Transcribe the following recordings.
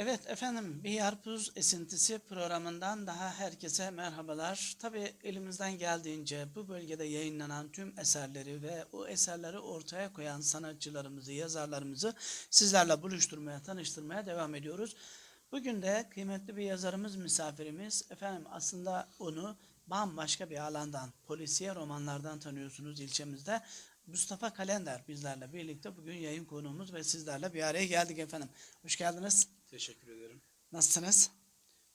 Evet efendim bir Yarpuz Esintisi programından daha herkese merhabalar. Tabi elimizden geldiğince bu bölgede yayınlanan tüm eserleri ve o eserleri ortaya koyan sanatçılarımızı, yazarlarımızı sizlerle buluşturmaya, tanıştırmaya devam ediyoruz. Bugün de kıymetli bir yazarımız misafirimiz. Efendim aslında onu bambaşka bir alandan, polisiye romanlardan tanıyorsunuz ilçemizde. Mustafa Kalender bizlerle birlikte bugün yayın konuğumuz ve sizlerle bir araya geldik efendim. Hoş geldiniz. Teşekkür ederim. Nasılsınız?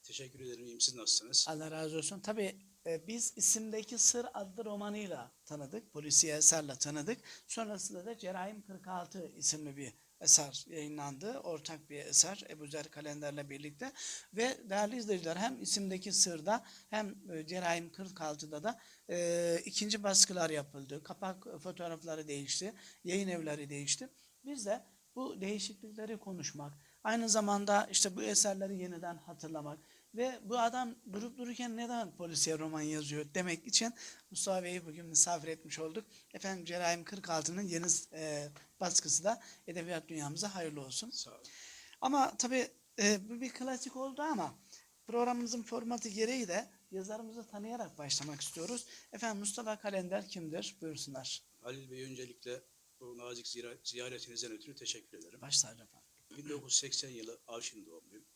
Teşekkür ederim. İyiyim. Siz nasılsınız? Allah razı olsun. Tabii e, biz isimdeki Sır adlı romanıyla tanıdık. Polisiye eserle tanıdık. Sonrasında da Cerahim 46 isimli bir eser yayınlandı. Ortak bir eser Ebu Zer Kalender'le birlikte. Ve değerli izleyiciler hem isimdeki Sır'da hem e, Cerahim 46'da da e, ikinci baskılar yapıldı. Kapak fotoğrafları değişti. Yayın evleri değişti. Biz de bu değişiklikleri konuşmak, aynı zamanda işte bu eserleri yeniden hatırlamak ve bu adam durup dururken neden polisiye roman yazıyor demek için Mustafa Bey'i bugün misafir etmiş olduk. Efendim Cerahim 46'nın yeni e, baskısı da edebiyat dünyamıza hayırlı olsun. Sağ olun. Ama tabii e, bu bir klasik oldu ama programımızın formatı gereği de yazarımızı tanıyarak başlamak istiyoruz. Efendim Mustafa Kalender kimdir? Buyursunlar. Halil Bey öncelikle bu nazik ziyaretinizden ötürü teşekkür ederim. Başlar efendim. 1980 yılı Avşin doğumluyum.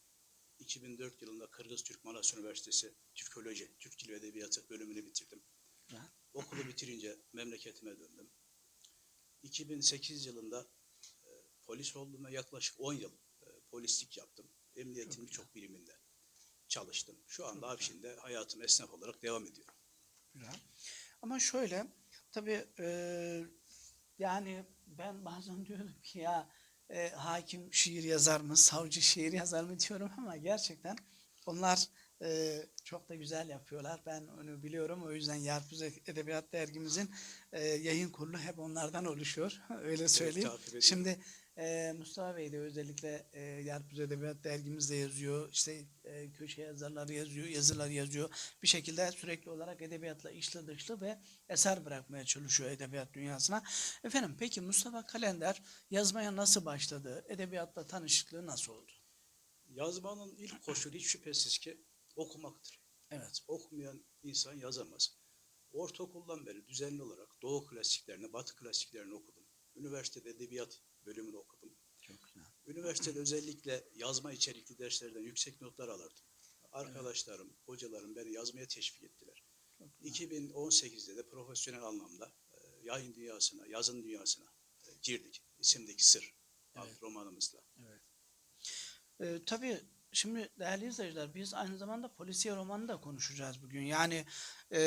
2004 yılında Kırgız Türk Manas Üniversitesi Türkoloji, Türk Dili ve Edebiyatı bölümünü bitirdim. Okulu bitirince memleketime döndüm. 2008 yılında e, polis oldum ve yaklaşık 10 yıl e, polislik yaptım. Emniyetin birçok biriminde çalıştım. Şu anda Avşin'de hayatım esnaf olarak devam ediyor. Güzel. Ama şöyle tabii e, yani ben bazen diyorum ki ya e, hakim şiir yazar mı, savcı şiir yazar mı diyorum ama gerçekten onlar e, çok da güzel yapıyorlar. Ben onu biliyorum. O yüzden Yarpuz Edebiyat Dergimizin e, yayın kurulu hep onlardan oluşuyor. Öyle söyleyeyim. ediyorum. Şimdi e, Mustafa Bey de özellikle e, Yarpuz Edebiyat Dergimizde yazıyor. İşte e, köşe yazarları yazıyor, yazılar yazıyor. Bir şekilde sürekli olarak edebiyatla içli dışlı ve eser bırakmaya çalışıyor edebiyat dünyasına. Efendim peki Mustafa Kalender yazmaya nasıl başladı? Edebiyatla tanışıklığı nasıl oldu? Yazmanın ilk koşulu hiç şüphesiz ki okumaktır. Evet. Okumayan insan yazamaz. Ortaokuldan beri düzenli olarak Doğu klasiklerini, Batı klasiklerini okudum. Üniversitede edebiyat bölümünü okudum. Çok güzel. Üniversitede özellikle yazma içerikli derslerden yüksek notlar alırdım. Arkadaşlarım, hocalarım beni yazmaya teşvik ettiler. Çok güzel. 2018'de de profesyonel anlamda e, yayın dünyasına, yazın dünyasına e, girdik. İsimdeki Sır Evet. romanımızla. Evet. Ee, tabii şimdi değerli izleyiciler biz aynı zamanda polisiye romanı da konuşacağız bugün. Yani e,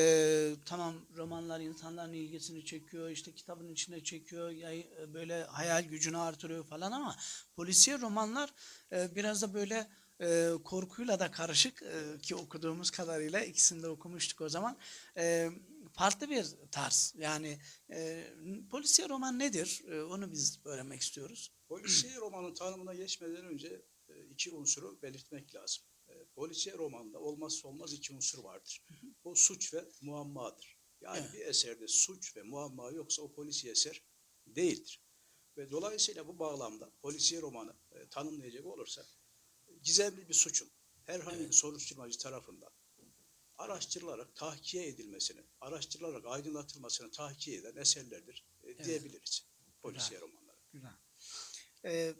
tamam romanlar insanların ilgisini çekiyor, işte kitabın içine çekiyor, yay- e, böyle hayal gücünü artırıyor falan ama polisiye romanlar e, biraz da böyle e, korkuyla da karışık e, ki okuduğumuz kadarıyla ikisini de okumuştuk o zaman. E, farklı bir tarz. Yani e, polisiye roman nedir? E, onu biz öğrenmek istiyoruz. Polisiye romanın tanımına geçmeden önce e, iki unsuru belirtmek lazım. E, Polisiye romanda olmazsa olmaz iki unsur vardır. Bu suç ve muammadır. Yani Evet. bir eserde suç ve muamma yoksa o polisiye eser değildir. Ve dolayısıyla bu bağlamda polisiye romanı e, tanımlayacak olursak gizemli bir suçun herhangi bir soruşturmacı tarafından araştırılarak tahkiye edilmesini, araştırılarak aydınlatılmasını tahkiye eden eserlerdir e, diyebiliriz polisiye romanları. Güzel. Ee,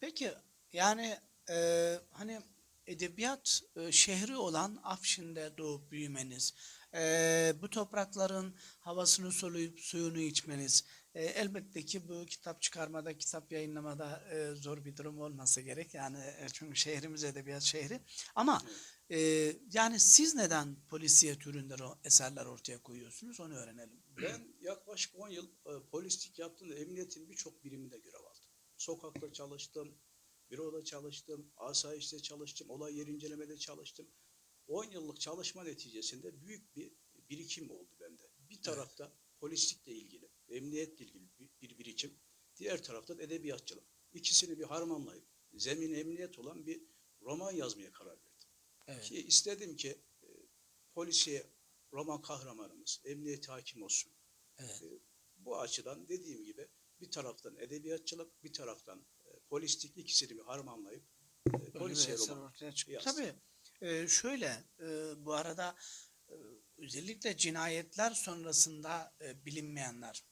peki yani e, hani edebiyat e, şehri olan Afşin'de doğup büyümeniz, e, bu toprakların havasını soluyup suyunu içmeniz, e, elbette ki bu kitap çıkarmada, kitap yayınlamada e, zor bir durum olmasa gerek. Yani e, çünkü şehrimiz edebiyat şehri. Ama e, yani siz neden polisiye türünde eserler ortaya koyuyorsunuz onu öğrenelim. Ben yaklaşık 10 yıl e, polislik yaptım ve emniyetin birçok biriminde görev aldım. Sokakta çalıştım, büroda çalıştım, asayişte çalıştım, olay yeri incelemede çalıştım. 10 yıllık çalışma neticesinde büyük bir birikim oldu bende. Bir tarafta polislikle ilgili, emniyetle ilgili bir, bir birikim, diğer tarafta da edebiyatçılık. İkisini bir harmanlayıp zemin emniyet olan bir roman yazmaya karar verdim. Evet. Ki istedim ki e, polisiye roman kahramanımız, emniyet hakim olsun. Evet. E, bu açıdan dediğim gibi bir taraftan edebiyatçılık, bir taraftan e, polislik ikisini bir harmanlayıp e, polisiye roman. ortaya çıktı. Tabii e, şöyle e, bu arada e, özellikle cinayetler sonrasında e, bilinmeyenler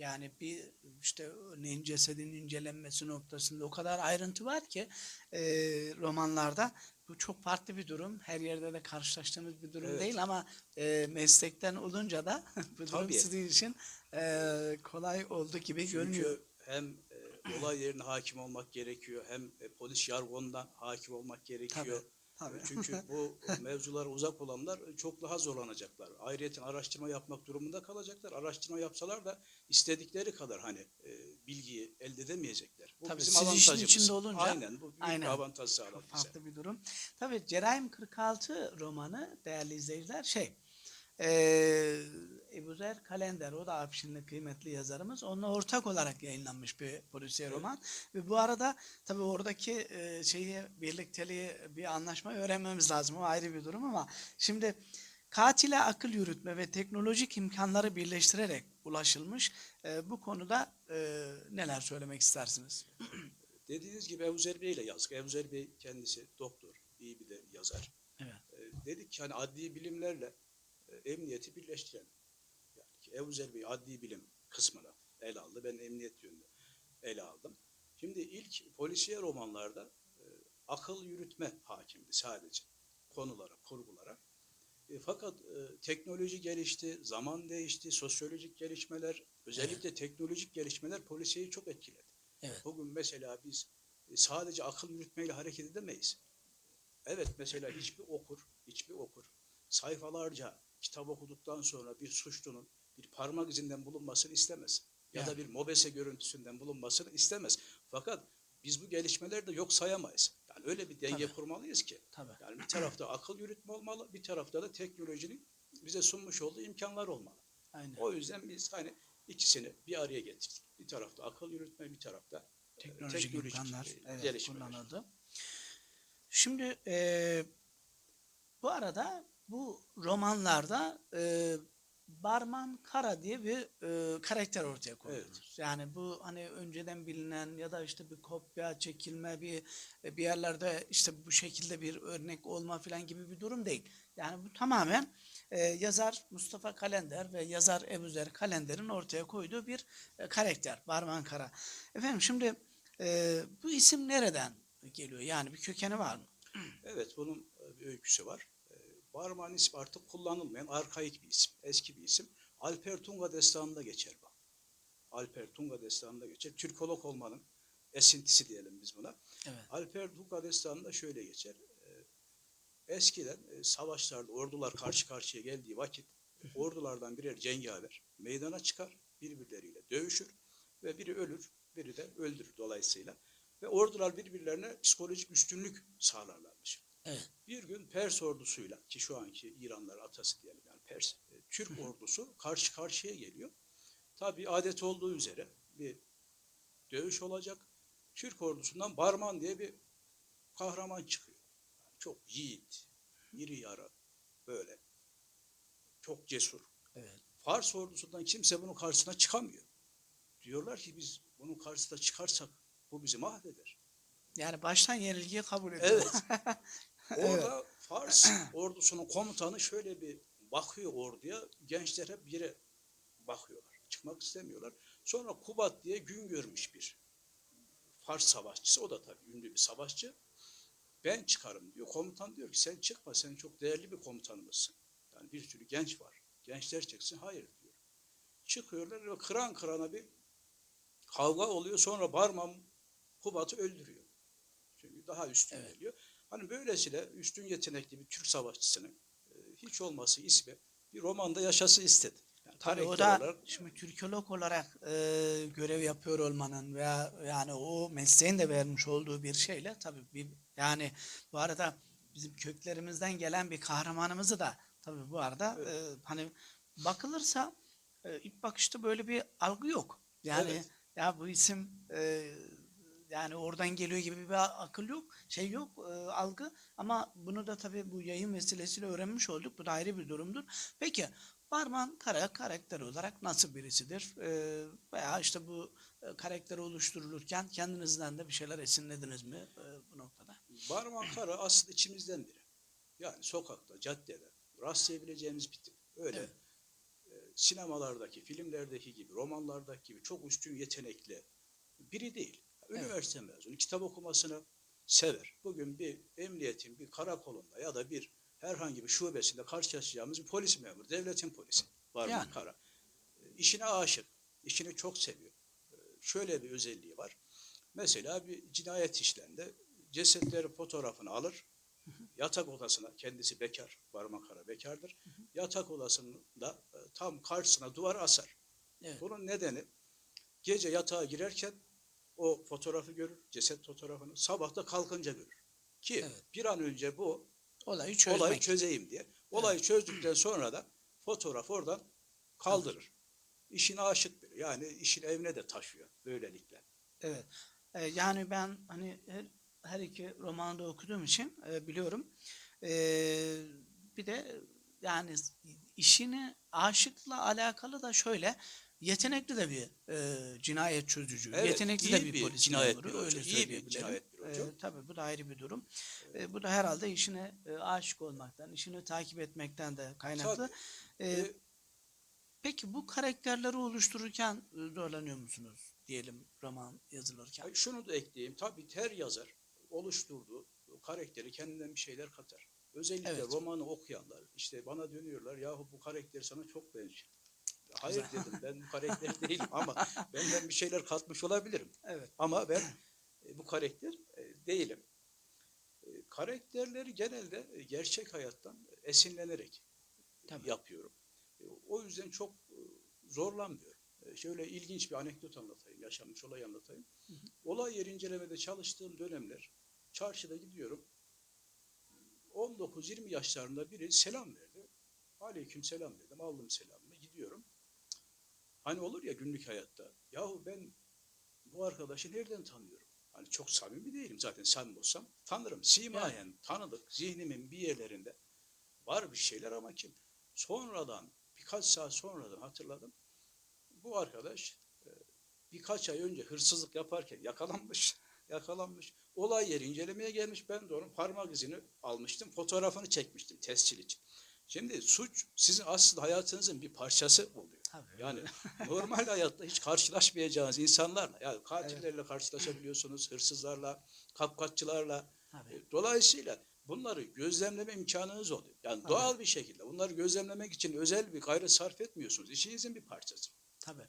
yani bir işte örneğin cesedin incelenmesi noktasında o kadar ayrıntı var ki e, romanlarda bu çok farklı bir durum. Her yerde de karşılaştığımız bir durum Evet. değil ama e, meslekten olunca da bu durum Tabii. sizin için e, kolay oldu gibi görünüyor. Çünkü hem e, olay yerine hakim olmak gerekiyor hem e, polis jargonundan hakim olmak gerekiyor. Tabii. Çünkü bu mevzulara uzak olanlar çok daha zorlanacaklar. Ayrıyeten araştırma yapmak durumunda kalacaklar. Araştırma yapsalar da istedikleri kadar hani e, bilgiyi elde edemeyecekler. Bu Tabii, bizim siz işin avantajımız. içinde olunca- Aynen bu büyük Aynen. bir avantaj sağlar bize. farklı bir durum. Tabii Cerahim 46 romanı değerli izleyiciler şey eee Ebu Zer Kalender o da Afşinli kıymetli yazarımız. Onunla ortak olarak yayınlanmış bir polisiye Evet. roman. Ve bu arada tabii oradaki eee, şeyi birlikteliği bir anlaşma öğrenmemiz lazım. O ayrı bir durum ama şimdi katile akıl yürütme ve teknolojik imkanları birleştirerek ulaşılmış. Eee, bu konuda eee, neler söylemek istersiniz? Dediğiniz gibi Ebuzer Bey ile yazdık. Ebuzer Bey kendisi doktor, iyi bir de yazar. Evet. E, dedik ki hani adli bilimlerle e, emniyeti birleştirelim. Ebuzer Bey adli bilim kısmını ele aldı. Ben emniyet yönünü ele aldım. Şimdi ilk polisiye romanlarda e, akıl yürütme hakimdi sadece konulara, kurgulara. E, fakat e, teknoloji gelişti, zaman değişti, sosyolojik gelişmeler, özellikle teknolojik gelişmeler polisiyeyi çok etkiledi. Evet. Bugün mesela biz e, sadece akıl yürütmeyle hareket edemeyiz. Evet mesela hiçbir okur, hiçbir okur sayfalarca kitap okuduktan sonra bir suçlunun bir parmak izinden bulunmasını istemez. Ya da Yani. bir mobese görüntüsünden bulunmasını istemez. Fakat biz bu gelişmeleri de yok sayamayız. Yani öyle bir denge Tabii. kurmalıyız ki. Tabii. Yani bir tarafta akıl yürütme olmalı, bir tarafta da teknolojinin bize sunmuş olduğu imkanlar olmalı. Aynen. O yüzden biz hani ikisini bir araya getirdik. Bir tarafta akıl yürütme, bir tarafta e, teknolojik, imkanlar e, evet, kullanıldı. Şimdi e, bu arada bu romanlarda e, Barman Kara diye bir e, karakter ortaya koyuyor. Evet. Yani bu hani önceden bilinen ya da işte bir kopya çekilme bir bir yerlerde işte bu şekilde bir örnek olma falan gibi bir durum değil. Yani bu tamamen e, yazar Mustafa Kalender ve yazar Ebuzer Kalender'in ortaya koyduğu bir e, karakter Barman Kara. Efendim şimdi e, bu isim nereden geliyor? Yani bir kökeni var mı? Evet bunun e, bir öyküsü var. Barman ismi artık kullanılmayan arkaik bir isim, eski bir isim. Alper Tunga destanında geçer bu. Alper Tunga destanında geçer. Türkolog olmanın esintisi diyelim biz buna. Evet. Alper Tunga destanında şöyle geçer. E, Eskiden e, savaşlarda ordular karşı karşıya geldiği vakit ordulardan birer cengaver meydana çıkar, birbirleriyle dövüşür ve biri ölür, biri de öldürür dolayısıyla. Ve ordular birbirlerine psikolojik üstünlük sağlarlarmış. Evet. Bir gün Pers ordusuyla ki şu anki İranlar atası diyelim yani Pers, e, Türk ordusu karşı karşıya geliyor. Tabi adet olduğu üzere bir dövüş olacak. Türk ordusundan Barman diye bir kahraman çıkıyor. Yani çok yiğit, iri yarı böyle. Çok cesur. Evet. Fars ordusundan kimse bunun karşısına çıkamıyor. Diyorlar ki biz bunun karşısına çıkarsak bu bizi mahveder. Yani baştan yenilgiyi kabul ediyor. Evet. Orada Fars ordusunun komutanı şöyle bir bakıyor orduya. Gençler hep bir yere bakıyorlar. Çıkmak istemiyorlar. Sonra Kubat diye gün görmüş bir Fars savaşçısı. O da tabii ünlü bir savaşçı. Ben çıkarım diyor. Komutan diyor ki sen çıkma. Sen çok değerli bir komutanımızsın. Yani bir sürü genç var. Gençler çıksın. Hayır diyor. Çıkıyorlar ve kıran kırana bir kavga oluyor. Sonra Barman Kubat'ı öldürüyor. Çünkü daha üstün Evet. geliyor. Hani böylesine üstün yetenekli bir Türk savaşçısının e, hiç olması ismi bir romanda yaşası istedi. Yani Tabii o da olarak şimdi Türkolog olarak e, görev yapıyor olmanın veya yani o mesleğin de vermiş olduğu bir şeyle tabii bir yani bu arada bizim köklerimizden gelen bir kahramanımızı da tabii bu arada e, hani bakılırsa e, ilk bakışta böyle bir algı yok. Yani Evet. ya bu isim e, yani oradan geliyor gibi bir akıl yok, şey yok, e, algı. Ama bunu da tabii bu yayın vesilesiyle öğrenmiş olduk. Bu da ayrı bir durumdur. Peki Barman Kara karakter olarak nasıl birisidir? E, veya işte bu e, karakteri oluşturulurken kendinizden de bir şeyler esinlediniz mi e, bu noktada? Barman Kara aslında içimizden biri. Yani sokakta, caddede rastlayabileceğimiz bir tip. Öyle Evet. e, sinemalardaki, filmlerdeki gibi, romanlardaki gibi çok üstün yetenekli biri değil. Üniversite mezunu, kitap okumasını sever. Bugün bir emniyetin, bir karakolunda ya da bir herhangi bir şubesinde karşılaşacağımız bir polis memuru, devletin polisi. Barman Yani. Kara. E, İşine aşık, işini çok seviyor. E, Şöyle bir özelliği var. Mesela bir cinayet işlendi. Cesetlerin fotoğrafını alır. Yatak odasına, kendisi bekar, Barman Kara bekardır. Yatak odasında e, tam karşısına duvar asar. Evet. Bunun nedeni gece yatağa girerken o fotoğrafı görür, ceset fotoğrafını. Sabah da kalkınca görür. Ki Evet. bir an önce bu Olayı çözmek. olayı çözeyim diye. Olayı çözdükten sonra da fotoğraf oradan kaldırır. İşine aşık biri. Yani işin evine de taşıyor böylelikle. Evet. Ee, yani ben hani her, her iki romanı da okuduğum için e, biliyorum. Ee, bir de yani işini aşıkla alakalı da şöyle yetenekli de bir e, cinayet çözücü, Evet, yetenekli de bir, bir polis cinayet memuru, öyle iyi bir cinayet bürocu. Ee, tabii bu da ayrı bir durum. Ee, bu da herhalde işine e, aşık olmaktan, işini takip etmekten de kaynaklı. Tabii. Ee, Ee, peki bu karakterleri oluştururken e, zorlanıyor musunuz diyelim roman yazılırken? Şunu da ekleyeyim. Tabii her yazar oluşturduğu karakteri kendinden bir şeyler katar. Özellikle Evet. romanı okuyanlar işte bana dönüyorlar yahu bu karakter sana çok benziyor. Hayır dedim ben bu karakter değilim ama benden bir şeyler katmış olabilirim. Evet. Ama ben e, bu karakter e, değilim. E, Karakterleri genelde gerçek hayattan esinlenerek Tabii. yapıyorum. O yüzden çok zorlanmıyorum. Şöyle ilginç bir anekdot anlatayım, yaşanmış olay anlatayım. Olay yeri incelemede çalıştığım dönemler çarşıda gidiyorum. 19-20 yaşlarında biri selam verdi. Aleyküm selam dedim. Aldım selamımı. Gidiyorum. Hani olur ya günlük hayatta. Yahu ben bu arkadaşı nereden tanıyorum? Hani çok samimi değilim zaten samimi olsam. Tanırım. Simayen tanıdık. Zihnimin bir yerlerinde var bir şeyler ama kim? Sonradan birkaç saat sonradan hatırladım. Bu arkadaş e, birkaç ay önce hırsızlık yaparken yakalanmış. Yakalanmış. Olay yeri incelemeye gelmiş. Ben de onun parmak izini almıştım. Fotoğrafını çekmiştim tescil için. Şimdi suç sizin aslında hayatınızın bir parçası oluyor. Tabii. Yani normal hayatta hiç karşılaşmayacağınız insanlarla, yani katillerle karşılaşabiliyorsunuz, hırsızlarla, kapkaççılarla. Tabii. E, Dolayısıyla bunları gözlemleme imkanınız oluyor. Yani doğal bir şekilde bunları gözlemlemek için özel bir gayret sarf etmiyorsunuz. İşinizin bir parçası. Tabii.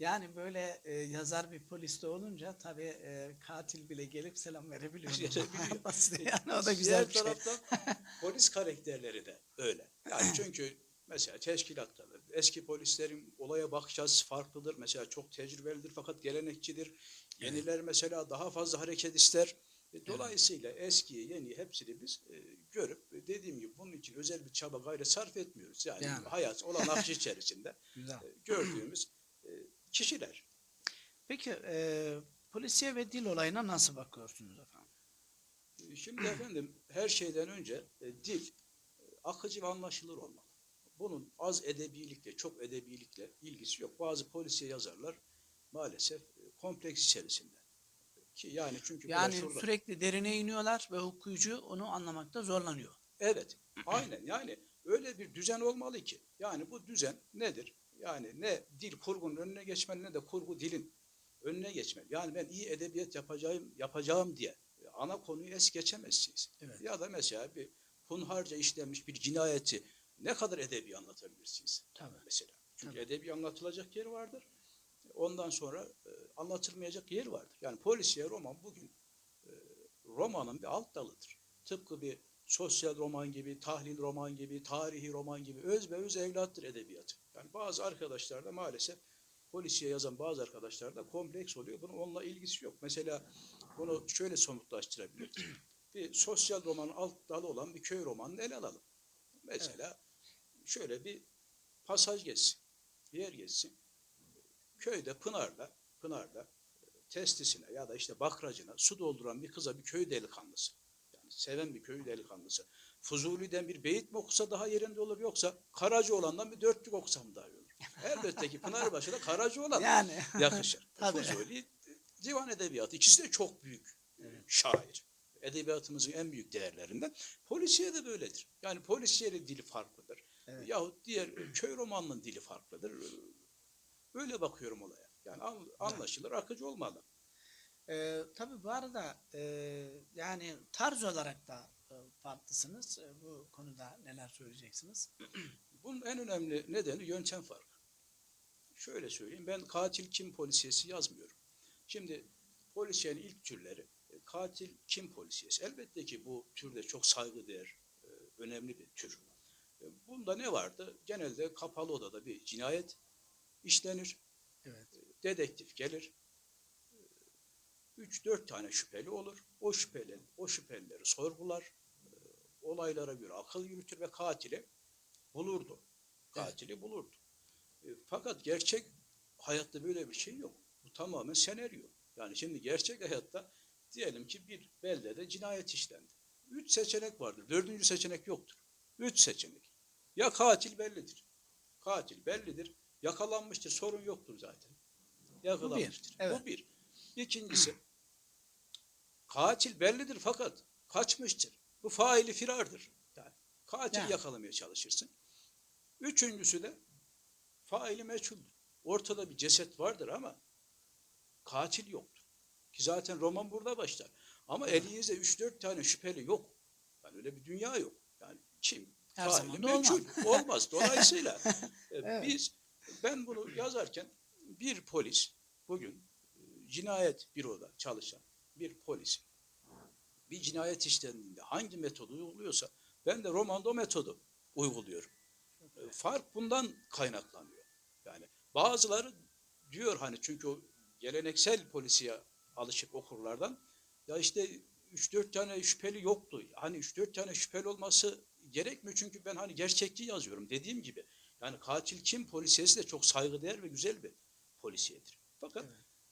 Yani böyle e, yazar bir polis de olunca tabii e, katil bile gelip selam verebiliyor. Verebiliyor. Basit yani o da güzel bir Diğer şey. taraftan polis karakterleri de öyle. Yani çünkü mesela teşkilattadır. Eski polislerin olaya bakış açısı farklıdır. Mesela çok tecrübelidir fakat gelenekçidir. Yeniler mesela daha fazla hareket ister. E, Dolayısıyla eskiyi, yeni hepsini biz e, görüp e, dediğim gibi bunun için özel bir çaba gayret sarf etmiyoruz. Yani, Yani. hayat olan akış içerisinde e, gördüğümüz kişiler. Peki e, polisiye ve dil olayına nasıl bakıyorsunuz efendim? Şimdi efendim her şeyden önce e, dil e, akıcı ve anlaşılır olmalı. Bunun az edebilikle, çok edebilikle ilgisi yok. Bazı polisiye yazarlar maalesef e, kompleks içerisinde. Ki yani çünkü Yani şurada- sürekli derine iniyorlar ve okuyucu onu anlamakta zorlanıyor. Evet, aynen yani öyle bir düzen olmalı ki. Yani bu düzen nedir? Yani ne dil kurgunun önüne geçmeli ne de kurgu dilin önüne geçmeli. Yani ben iyi edebiyat yapacağım yapacağım diye ana konuyu es geçemezsiniz. Evet. Ya da mesela bir hunharca işlenmiş bir cinayeti ne kadar edebi anlatabilirsiniz Tabii. mesela. Çünkü Tabii. edebi anlatılacak yer vardır. Ondan sonra e, anlatılmayacak yer vardır. Yani polisiye roman bugün e, romanın bir alt dalıdır. Tıpkı bir sosyal roman gibi, tahlil roman gibi, tarihi roman gibi öz ve öz evlattır edebiyat. Yani bazı arkadaşlar da maalesef polisiye yazan bazı arkadaşlar da kompleks oluyor. Bunun onunla ilgisi yok. Mesela bunu şöyle somutlaştırabiliriz. bir sosyal romanın alt dalı olan bir köy romanını ele alalım. Mesela şöyle bir pasaj geçsin, bir yer geçsin. Köyde Pınar'da, Pınar'da e, testisine ya da işte bakracına su dolduran bir kıza bir köy delikanlısı. Yani seven bir köy delikanlısı. Fuzuli'den bir beyit mi okusa daha yerinde olur yoksa Karacaoğlan'dan bir dörtlük okusa mı daha iyi olur? Elbette ki Pınarbaşı'da Karacaoğlan Yani yakışır. Fuzuli divan edebiyatı. İkisi de çok büyük e, şair. edebiyatımızın en büyük değerlerinden. Polisiye de böyledir. Yani polisiyenin dili farklıdır. Evet. Yahut diğer e, köy romanının dili farklıdır. Böyle bakıyorum olaya. Yani an- anlaşılır, akıcı olmalı. Ee, tabii bu arada e, yani tarz olarak da farklısınız. E, bu konuda neler söyleyeceksiniz? Bunun en önemli nedeni yöntem farkı. Şöyle söyleyeyim, ben katil kim polisiyesi yazmıyorum. Şimdi polisiyenin ilk türleri, e, katil kim polisiyesi. Elbette ki bu türde çok saygıdeğer, e, önemli bir tür. E, Bunda ne vardı? Genelde kapalı odada bir cinayet işlenir. Evet. Dedektif gelir. 3-4 tane şüpheli olur. O şüpheli, o şüphelileri sorgular. Olaylara göre akıl yürütür ve katili bulurdu. Katili bulurdu. E, Fakat gerçek hayatta böyle bir şey yok. Bu tamamen senaryo. Yani şimdi gerçek hayatta diyelim ki bir beldede cinayet işlendi. Üç seçenek vardır. Dördüncü seçenek yoktur. Üç seçenek. Ya katil bellidir. Katil bellidir. Yakalanmıştır. Sorun yoktur zaten. Yakalanmıştır. evet. Bu bir. İkincisi katil bellidir fakat kaçmıştır. Bu faili firardır. Yani katil Yani. yakalamaya çalışırsın. Üçüncüsü de faili meçhuldür. Ortada bir ceset vardır ama katil yoktur. Ki zaten roman burada başlar. Ama elinizde 3-4 tane şüpheli yok. Yani öyle bir dünya yok. Yani kim? Her Faili zaman da olmaz. meçhul. Olmaz. Dolayısıyla e, Evet. biz ben bunu yazarken bir polis bugün e, cinayet büroda çalışan bir polis bir cinayet işlendiğinde hangi metodu uyguluyorsa ben de romanda o metodu uyguluyorum. E, Fark bundan kaynaklanıyor. Yani bazıları diyor hani çünkü o geleneksel polisiye alışık okurlardan ya işte 3-4 tane şüpheli yoktu. Hani 3-4 tane şüpheli olması gerekmiyor çünkü ben hani gerçekçi yazıyorum dediğim gibi. Yani katil kim polisiyesi de çok saygıdeğer ve güzel bir polisiyedir. Fakat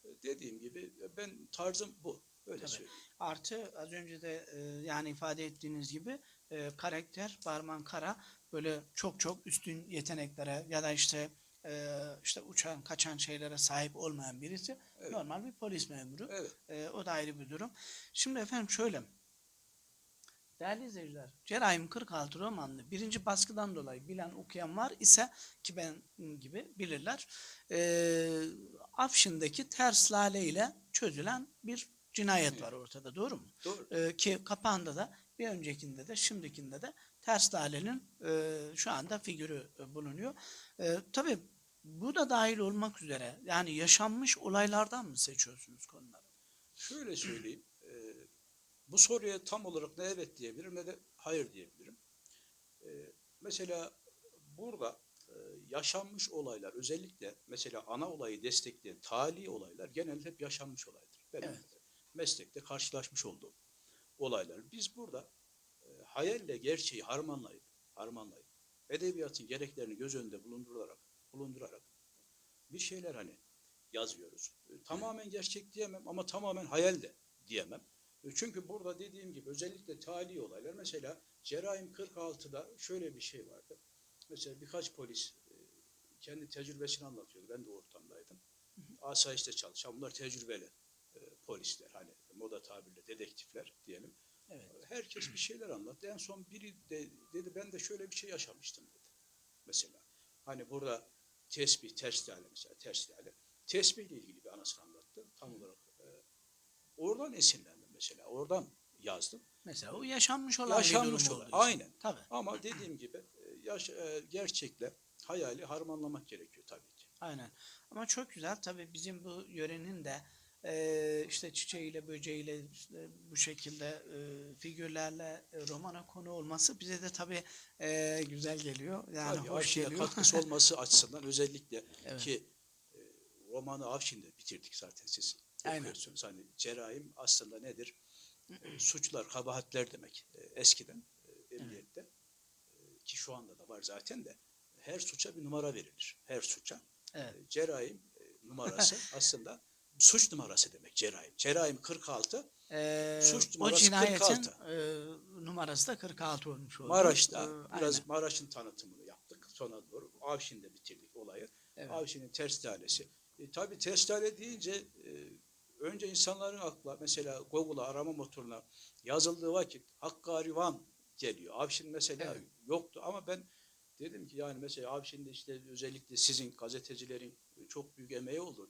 e, dediğim gibi ben tarzım bu. Öyle Tabii. söyleyeyim. Artı az önce de e, yani ifade ettiğiniz gibi e, karakter Barman Kara böyle çok çok üstün yeteneklere ya da işte e, işte uçan kaçan şeylere sahip olmayan birisi Evet. normal bir polis memuru. Evet. E, o da ayrı bir durum. Şimdi efendim şöyle. Değerli izleyiciler, Cerahim 46 romanını birinci baskıdan dolayı bilen okuyan var ise ki ben gibi bilirler. E, Afşin'deki ters lale ile çözülen bir cinayet var ortada doğru mu? Doğru. E, ki kapağında da bir öncekinde de şimdikinde de ters lalenin e, şu anda figürü e, bulunuyor. E, tabii bu da dahil olmak üzere yani yaşanmış olaylardan mı seçiyorsunuz konuları? Şöyle söyleyeyim. e, bu soruya tam olarak ne evet diyebilirim ne de hayır diyebilirim. E, mesela burada e, yaşanmış olaylar özellikle mesela ana olayı destekleyen tali olaylar genelde hep yaşanmış olaydır. Benim Evet. Meslekte karşılaşmış olduğum olaylar. Biz burada e, hayalle gerçeği harmanlayıp harmanlayıp edebiyatın gereklerini göz önünde bulundurarak bulundurarak bir şeyler hani yazıyoruz. E, Tamamen gerçek diyemem ama tamamen hayal de diyemem. E, Çünkü burada dediğim gibi özellikle tali olaylar mesela Cerrahim 46'da şöyle bir şey vardı. Mesela birkaç polis e, kendi tecrübesini anlatıyordu. Ben de ortamdaydım. Asayişte çalışan bunlar tecrübeli polisler. Hani moda tabirle dedektifler diyelim. Evet. Herkes bir şeyler anlattı. En son biri de dedi ben de şöyle bir şey yaşamıştım dedi. Mesela hani burada tesbih, ters lale mesela ters lale. Tesbihle ilgili bir anısını anlattı. Tam olarak e, oradan esinlendim mesela. Oradan yazdım. Mesela o yaşanmış olan Yaşanmış bir durum için. aynen. Tabii. Ama dediğim gibi e, yaş, e, gerçekle hayali harmanlamak gerekiyor tabii ki. Aynen. Ama çok güzel. Tabii bizim bu yörenin de e, işte çiçeğiyle, böceğiyle işte bu şekilde e, figürlerle e, romana konu olması bize de tabii e, güzel geliyor. Yani Tabii hoş geliyor. katkısı olması açısından özellikle Evet. ki e, romanı Avşin'de bitirdik zaten siz Aynen. okuyorsunuz. Hani cerrahim aslında nedir? E, suçlar, kabahatler demek. E, eskiden e, emniyette e, ki şu anda da var zaten de her suça bir numara verilir. Her suça. Evet. E, e, numarası aslında suç numarası demek cerrahim. Cerrahim 46 E, Suç o numarası cinayetin 46. e, numarası da 46 olmuş oldu. Maraş'ta E, biraz aynen. Maraş'ın tanıtımını yaptık. Sona doğru Avşin'de bitirdik olayı. Evet. Avşin'in ters talesi. E, tabii ters tale deyince e, önce insanların aklına mesela Google'a arama motoruna yazıldığı vakit Hakkari Van geliyor. Avşin mesela Evet. yoktu ama ben dedim ki yani mesela Avşin'de işte özellikle sizin gazetecilerin çok büyük emeği oldu.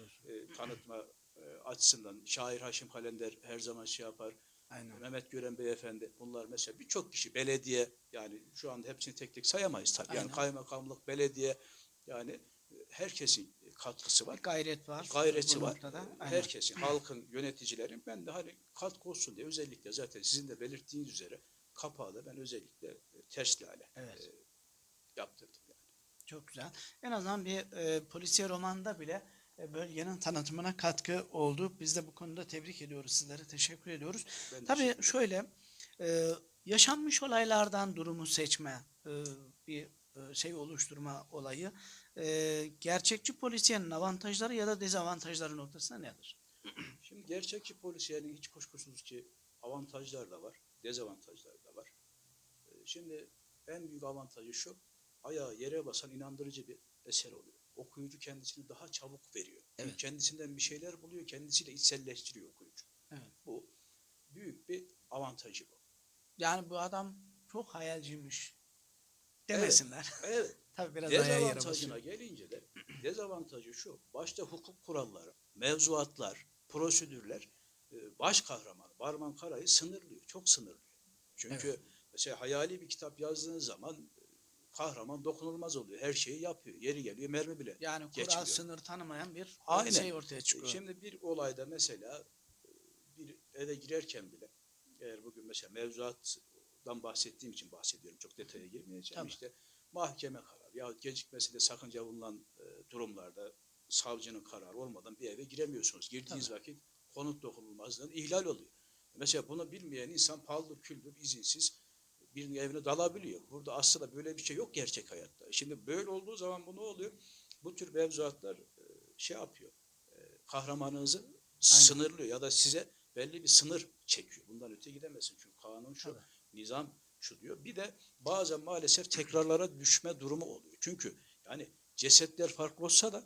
Olsun. e, tanıtma e, açısından. Şair Haşim Kalender her zaman şey yapar. Aynen. Mehmet Gören Beyefendi bunlar mesela birçok kişi belediye yani şu anda hepsini tek tek sayamayız tabii. Yani Aynen. kaymakamlık, belediye yani e, herkesin katkısı var. Bir gayret var. Gayreti var. noktada. Aynen. Herkesin, halkın, yöneticilerin ben de hani katkı olsun diye özellikle zaten sizin de belirttiğiniz üzere kapağı da ben özellikle ters lale Evet. e, yaptırdım yani. Çok güzel. En azından bir e, polisiye romanda bile e, bölgenin tanıtımına katkı oldu. Biz de bu konuda tebrik ediyoruz sizlere. Teşekkür ediyoruz. Ben Tabii şöyle e, yaşanmış olaylardan durumu seçme e, bir e, şey oluşturma olayı e, gerçekçi polisiyenin avantajları ya da dezavantajları noktasında nedir? Şimdi gerçekçi polisiyenin hiç kuşkusuz ki avantajlar da var, dezavantajları da var. Şimdi en büyük avantajı şu, ayağı yere basan inandırıcı bir eser oluyor. Okuyucu kendisini daha çabuk veriyor. Evet. kendisinden bir şeyler buluyor, kendisiyle içselleştiriyor okuyucu. Evet. Bu büyük bir avantajı bu. Yani bu adam çok hayalciymiş demesinler. Evet. Tabii biraz Dezavantajına gelince de dezavantajı şu. Başta hukuk kuralları, mevzuatlar, prosedürler e, baş kahraman Barman Kara'yı sınırlıyor. Çok sınırlıyor. Çünkü mesela hayali bir kitap yazdığınız zaman e, kahraman dokunulmaz oluyor. Her şeyi yapıyor. Yeri geliyor mermi bile. Yani kural geçmiyor. sınır tanımayan bir Aynen. şey ortaya çıkıyor. Şimdi bir olayda mesela e, bir eve girerken bile eğer bugün mesela mevzuattan bahsettiğim için bahsediyorum. Çok detaya girmeyeceğim. Tabii. İşte mahkeme kararı ya gecikmesi de sakınca bulunan e, durumlarda savcının kararı olmadan bir eve giremiyorsunuz. Girdiğiniz vakit konut dokunulmazlığın ihlal oluyor. Mesela bunu bilmeyen insan paldır küldür izinsiz birinin evine dalabiliyor. Burada aslında böyle bir şey yok gerçek hayatta. Şimdi böyle olduğu zaman bu ne oluyor? Bu tür mevzuatlar e, şey yapıyor. e, Kahramanınızı sınırlıyor ya da size belli bir sınır çekiyor. Bundan öte gidemezsin. Çünkü kanun şu, Tabii. nizam şu diyor. Bir de bazen maalesef tekrarlara düşme durumu oluyor. Çünkü yani cesetler farklı olsa da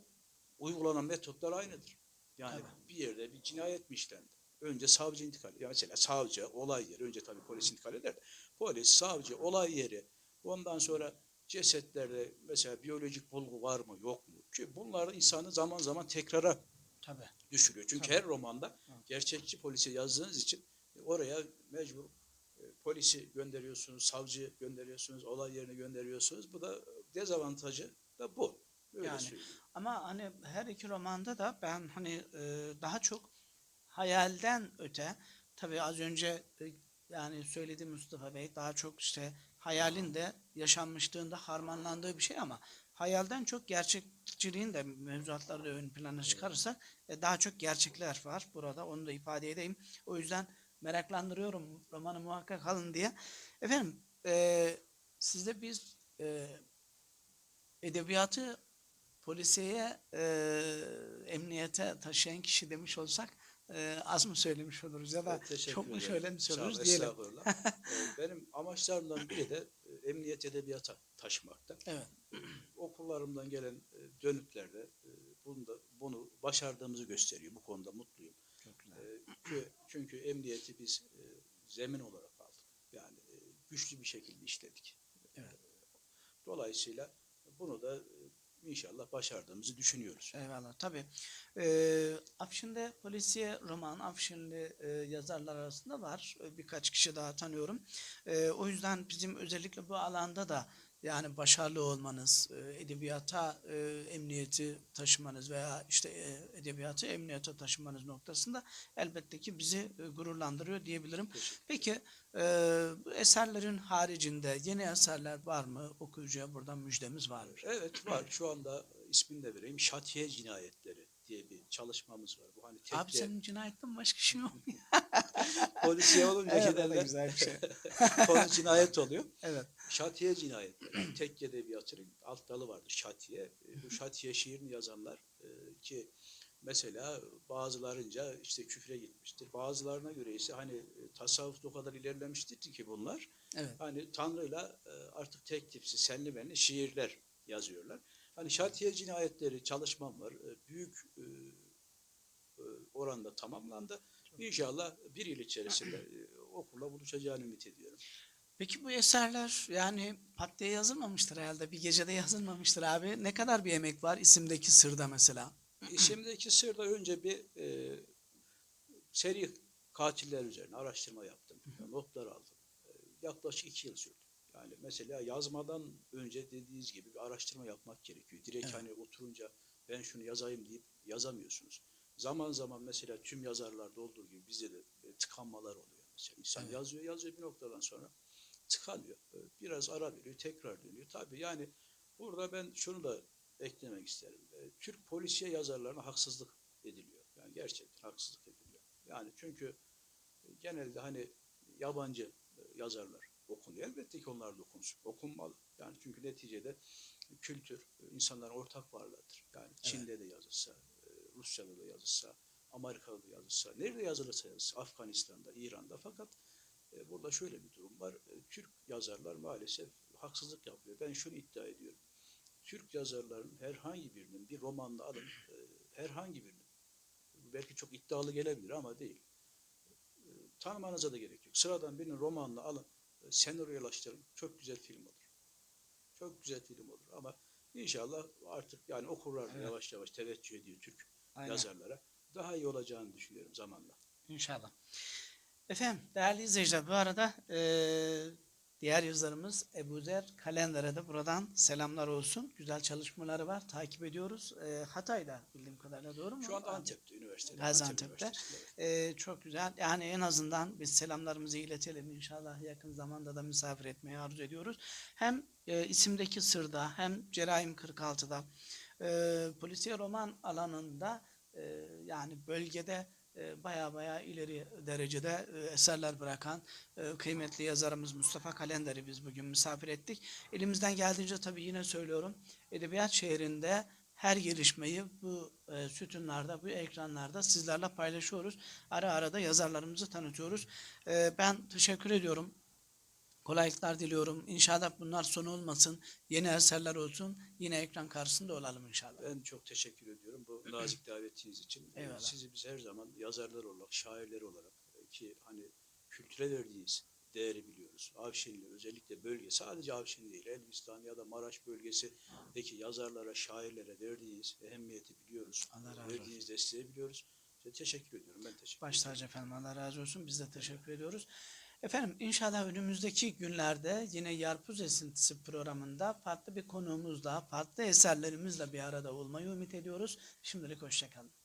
uygulanan metotlar aynıdır. Yani Tabii. bir yerde bir cinayet mi işlendi? Önce savcı intikal ediyor. Mesela savcı olay yeri, önce tabii polis intikal eder. Polis, savcı, olay yeri, ondan sonra cesetlerde mesela biyolojik bulgu var mı yok mu? Ki bunlar insanı zaman zaman tekrara Tabii. düşürüyor. Çünkü Tabii. her romanda gerçekçi polise yazdığınız için oraya mecbur e, polisi gönderiyorsunuz, savcı gönderiyorsunuz, olay yerine gönderiyorsunuz. Bu da dezavantajı da bu. Öyle Yani söyleyeyim. Ama hani her iki romanda da ben hani e, daha çok hayalden öte tabii az önce e, yani söyledi Mustafa Bey daha çok işte hayalin de yaşanmışlığında harmanlandığı bir şey ama hayalden çok gerçekçiliğin de mevzuatlarda ön plana çıkarırsak e, daha çok gerçekler var burada onu da ifade edeyim. O yüzden meraklandırıyorum romanı muhakkak alın diye. Efendim e, sizde biz e, edebiyatı polisiye, e, emniyete taşıyan kişi demiş olsak e, az mı söylemiş oluruz ya da Evet, çok mu söylemiş oluruz diyelim. Ee, Benim amaçlarımdan biri de e, emniyet edebiyata taşımakta. Evet. Okullarımdan gelen e, dönütlerde e, bunu, da, bunu başardığımızı gösteriyor. Bu konuda mutluyum. Çünkü, çünkü emniyeti biz zemin olarak aldık. Yani güçlü bir şekilde işledik. Evet. Dolayısıyla bunu da inşallah başardığımızı düşünüyoruz. Eyvallah. Tabii. Ee, Afşin'de polisiye roman, Afşinli e, yazarlar arasında var. E, Birkaç kişi daha tanıyorum. E, o yüzden bizim özellikle bu alanda da yani başarılı olmanız, e, edebiyata e, emniyeti taşımanız veya işte e, edebiyatı emniyete taşımanız noktasında elbette ki bizi e, gururlandırıyor diyebilirim. Peki e, bu eserlerin haricinde yeni eserler var mı? Okuyucuya buradan müjdemiz var mı? Evet var. Şu anda ismini de vereyim. Şatiye Cinayetleri diye bir çalışmamız var. Bu hani Abi tekle senin cinayetten başka işin yok mu? polisiye olunca Evet, genelde güzel bir şey. konu cinayet oluyor. Evet. Şatiye cinayetleri. Tekke edebiyatının alt dalı vardır Şatiye. E, Bu Şatiye şiirini yazanlar e, ki mesela bazılarınca işte küfre gitmiştir. Bazılarına göre ise hani e, tasavvufta o kadar ilerlemiştir ki bunlar. Evet. Hani Tanrı'yla artık tek tipsi, senli benli şiirler yazıyorlar. Hani Şatiye cinayetleri çalışmam var. Büyük oranda tamamlandı. İnşallah bir yıl içerisinde e, okulla buluşacağını ümit ediyorum. Peki bu eserler yani pat diye yazılmamıştır herhalde. Bir gecede yazılmamıştır abi. Ne kadar bir emek var isimdeki sırda mesela? İsimdeki sırda önce bir e, seri katiller üzerine araştırma yaptım. Notlar aldım. E, yaklaşık iki yıl sürdü. Yani mesela yazmadan önce dediğiniz gibi bir araştırma yapmak gerekiyor. Direkt Evet. hani oturunca ben şunu yazayım deyip yazamıyorsunuz. Zaman zaman mesela tüm yazarlarda olduğu gibi bizde de e, tıkanmalar oluyor. Mesela insan Evet. yazıyor yazıyor bir noktadan sonra tıkanıyor. E, Biraz ara veriyor tekrar dönüyor. Tabii yani burada ben şunu da eklemek isterim. E, Türk polisiye yazarlarına haksızlık ediliyor. Yani gerçekten haksızlık ediliyor. Yani çünkü genelde hani yabancı yazarlar okunuyor. Elbette ki onlar da okunsun. Okunmalı. Yani çünkü neticede kültür insanların ortak varlığıdır. Yani Çin'de de yazılsa, Rusya'da da yazılsa, Amerika'da da yazılsa, nerede yazılırsa yazılsa, Afganistan'da, İran'da fakat e, burada şöyle bir durum var. E, Türk yazarlar maalesef haksızlık yapıyor. Ben şunu iddia ediyorum. Türk yazarların herhangi birinin bir romanla alın, e, herhangi birinin, belki çok iddialı gelebilir ama değil. E, tanımanıza da gerek yok. Sıradan birinin romanla alın, e, senaryolaştırın. Çok güzel film olur. Çok güzel film olur ama inşallah artık yani okurlar Evet. yavaş yavaş teveccüh ediyor Türk Aynen. yazarlara. Daha iyi olacağını düşünüyorum zamanla. İnşallah. Efendim değerli izleyiciler bu arada eee, diğer yazarımız Ebu Zer Kalender'e de buradan selamlar olsun. Güzel çalışmaları var. Takip ediyoruz. Eee, Hatay'da bildiğim kadarıyla doğru mu? Şu anda Antep'te, üniversitede. Gaziantep'te. Antep evet. Eee, çok güzel. Yani en azından biz selamlarımızı iletelim. İnşallah yakın zamanda da misafir etmeyi arzu ediyoruz. Hem eee, isimdeki sırda hem Cerahim 46'da eee polisiye roman alanında eee, yani bölgede e, baya baya ileri derecede e, eserler bırakan e, kıymetli yazarımız Mustafa Kalender'i biz bugün misafir ettik. Elimizden geldiğince tabii yine söylüyorum edebiyat şehrinde her gelişmeyi bu e, sütunlarda, bu ekranlarda sizlerle paylaşıyoruz. Ara ara da yazarlarımızı tanıtıyoruz. E, ben teşekkür ediyorum. Kolaylıklar diliyorum. İnşallah bunlar son olmasın. Yeni eserler olsun. Yine ekran karşısında olalım inşallah. Ben çok teşekkür ediyorum bu nazik davetiniz için. Ee, Eyvallah. Sizi biz her zaman yazarlar olarak, şairler olarak e, ki hani kültüre verdiğiniz değeri biliyoruz. Avşinli özellikle bölge sadece Avşin değil Elbistan ya da Maraş bölgesindeki yazarlara, şairlere verdiğiniz ehemmiyeti biliyoruz. Allah razı verdiğiniz desteği biliyoruz. Size teşekkür ediyorum. Ben teşekkür Baş ederim. tacı efendim Allah razı olsun. Biz de teşekkür ediyoruz. Efendim inşallah önümüzdeki günlerde yine Yarpuz Esintisi programında farklı bir konuğumuzla, farklı eserlerimizle bir arada olmayı ümit ediyoruz. Şimdilik hoşçakalın.